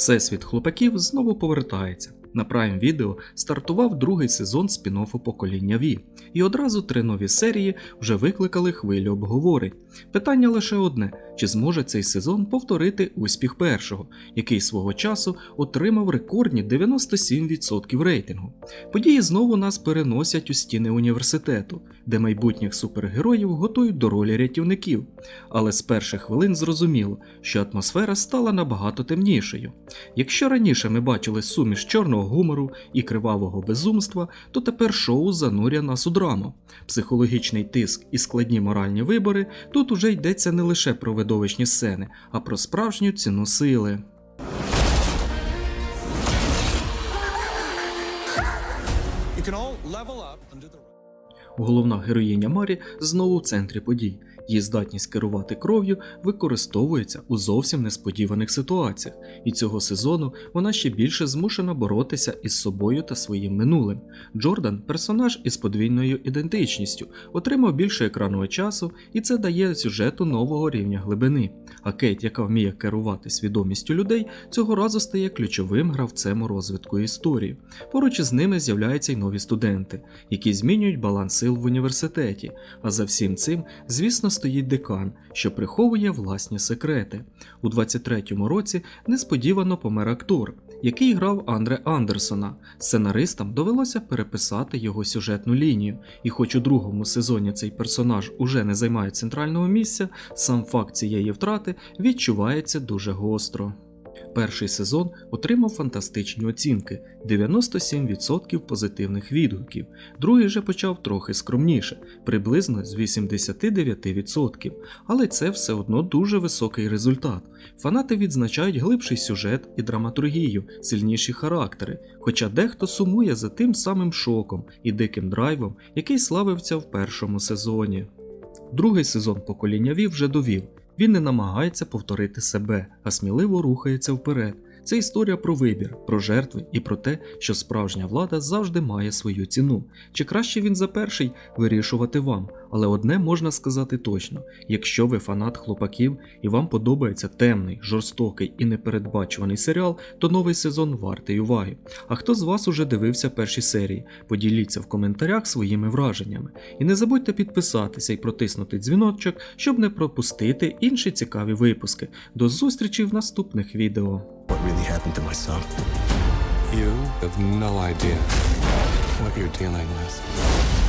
Всесвіт хлопаків знову повертається. На Prime Video стартував другий сезон спін-оффу покоління Ві, і одразу три нові серії вже викликали хвилю обговорень. Питання лише одне: чи зможе цей сезон повторити успіх першого, який свого часу отримав рекордні 97% рейтингу. Події знову нас переносять у стіни університету, де майбутніх супергероїв готують до ролі рятівників. Але з перших хвилин зрозуміло, що атмосфера стала набагато темнішою. Якщо раніше ми бачили суміш чорного гумору і кривавого безумства, то тепер шоу зануря нас у драму. Психологічний тиск і складні моральні вибори тут уже йдеться не лише про видовищні сцени, а про справжню ціну сили. You can all level up under the Головна героїня Марі знову в центрі подій. Її здатність керувати кров'ю використовується у зовсім несподіваних ситуаціях, і цього сезону вона ще більше змушена боротися із собою та своїм минулим. Джордан, персонаж із подвійною ідентичністю, отримав більше екранного часу, і це дає сюжету нового рівня глибини. А Кейт, яка вміє керувати свідомістю людей, цього разу стає ключовим гравцем у розвитку історії. Поруч із ними з'являються й нові студенти, які змінюють баланс сил в університеті. А за всім цим, звісно, стоїть декан, що приховує власні секрети. У 23-му році несподівано помер актор, який грав Андре Андерсона. Сценаристам довелося переписати його сюжетну лінію, і хоч у другому сезоні цей персонаж уже не займає центрального місця, сам факт цієї втрати відчувається дуже гостро. Перший сезон отримав фантастичні оцінки 97% позитивних відгуків, другий же почав трохи скромніше, приблизно з 89%, але це все одно дуже високий результат. Фанати відзначають глибший сюжет і драматургію, сильніші характери, хоча дехто сумує за тим самим шоком і диким драйвом, який славився в першому сезоні. Другий сезон покоління Вів вже довів. Він не намагається повторити себе, а сміливо рухається вперед. Це історія про вибір, про жертви і про те, що справжня влада завжди має свою ціну. Чи краще він за перший вирішувати вам, але одне можна сказати точно: якщо ви фанат хлопаків і вам подобається темний, жорстокий і непередбачуваний серіал, то новий сезон вартий уваги. А хто з вас уже дивився перші серії? Поділіться в коментарях своїми враженнями. І не забудьте підписатися і протиснути дзвіночок, щоб не пропустити інші цікаві випуски. До зустрічі в наступних відео. Really happened to my son. You have no idea what you're dealing with.